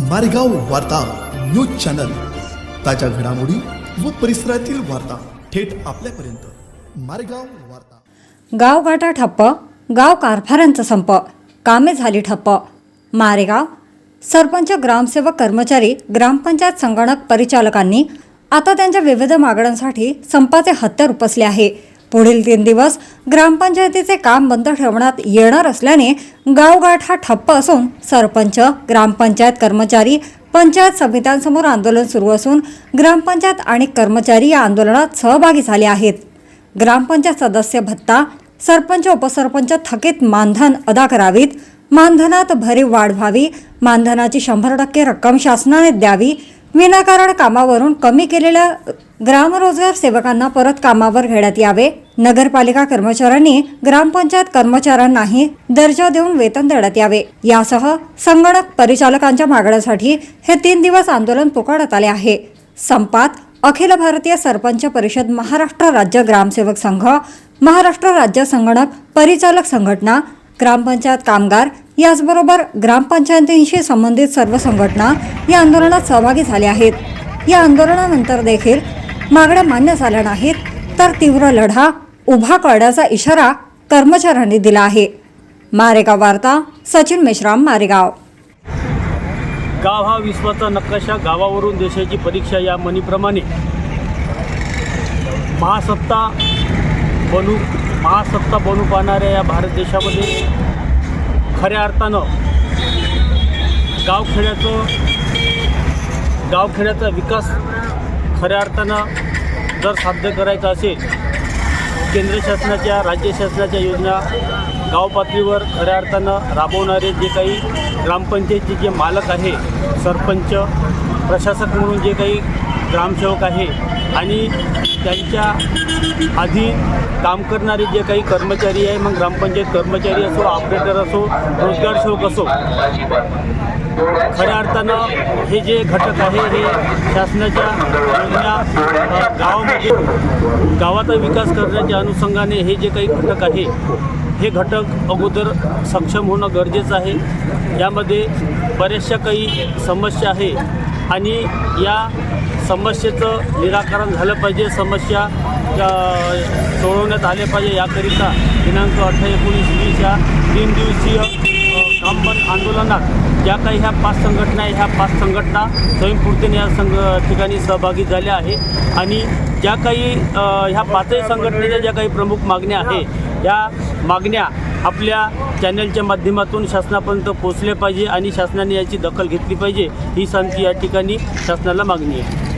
मारेगाव वार्ता news channel. ताज्या घडामोडी व परिसरातील वार्ता थेट आपल्यापर्यंत. मारेगाव वार्ता. गावगाठा ठप्प गाव कारभारांचा संप कामे झाली ठप्प. मारेगाव सरपंच ग्रामसेवक कर्मचारी ग्रामपंचायत संगणक परिचालकांनी आता त्यांच्या विविध मागण्यांसाठी संपाचे हत्यार उपसले आहे. पुढील तीन दिवस ग्रामपंचायतीचे काम बंद ठेवण्यात येणार असल्याने गावगाठ हा ठप्प असून सरपंच ग्रामपंचायत कर्मचारी पंचायत समित्यांसमोर आंदोलन सुरू असून ग्रामपंचायत आणि कर्मचारी या आंदोलनात सहभागी झाले आहेत. ग्रामपंचायत सदस्य भत्ता सरपंच उपसरपंच थकीत मानधन अदा करावीत मानधनात भरीव वाढ व्हावी मानधनाची शंभर टक्के रक्कम शासनाने द्यावी विनाकारण कामावरून कमी केलेल्या ग्रामरोजगार सेवकांना परत कामावर घेण्यात यावे नगरपालिका कर्मचाऱ्यांनी ग्रामपंचायत कर्मचाऱ्यांनाही दर्जा देऊन वेतन देण्यात यावे. यासह संगणक परिचालकांच्या मागण्यासाठी हे तीन दिवस आंदोलन पुकारण्यात आले आहे. संपात अखिल भारतीय सरपंच परिषद महाराष्ट्र राज्य ग्रामसेवक संघ महाराष्ट्र राज्य संगणक परिचालक संघटना ग्रामपंचायत कामगार याचबरोबर ग्रामपंचायतींशी संबंधित सर्व संघटना या आंदोलनात सहभागी झाल्या आहेत. या आंदोलनानंतर देखील मागण्या मान्य झाल्या नाहीत तर तीव्र लढा उभा करण्याचा इशारा कर्मचाऱ्यांनी दिला आहे. मारेगाव वार्ता सचिन मेश्राम मारेगाव. गाव हा विश्वाचा नकाशा गावावरून देशाची परीक्षा या म्हणीप्रमाणे. महासत्ता बनू महासत्ता बनू पाहणाऱ्या या भारत देशामध्ये खऱ्या अर्थानं गावखेड्याचं गावखेड्याचा विकास खऱ्या अर्थानं जर साध्य करायचा असेल केंद्र शासनाच्या राज्य शासनाच्या योजना गाव पातळीवर खऱ्या अर्थानं राबवणारे जे काही ग्रामपंचायतचे जे मालक आहे सरपंच प्रशासक म्हणून जे काही ग्रामसेवक आहे आणि त्यांच्या अधीन काम करणारे जे काही कर्मचारी आहे मग ग्रामपंचायत कर्मचारी असो ऑपरेटर असो रोजगार सेवक असो खऱ्या अर्थानं हे जे घटक आहे हे शासनाच्या योजना गावामध्ये गावाचा विकास करण्याच्या अनुषंगाने हे जे काही घटक आहे हे घटक अगोदर सक्षम होणं गरजेचं आहे. यामध्ये बऱ्याचशा काही समस्या आहे आणि या समस्येचं निराकरण झालं पाहिजे. समस्या सोडवण्यात आल्या पाहिजे. याकरिता दिनांक अठरा एकोणीस वीस या तीन दिवसीय अ, आंदोलनात ज्या काही ह्या पाच संघटना आहे ह्या पाच संघटना स्वयंपूर्तीने या संघ ठिकाणी सहभागी झाल्या आहे. आणि ज्या काही ह्या पाचही संघटनेच्या ज्या काही प्रमुख मागण्या आहे या मागण्या आपल्या चॅनलच्या माध्यमातून शासनापर्यंत पोचल्या पाहिजे आणि शासनाने याची दखल घेतली पाहिजे. ही सांगती या ठिकाणी शासनाला मागणी आहे.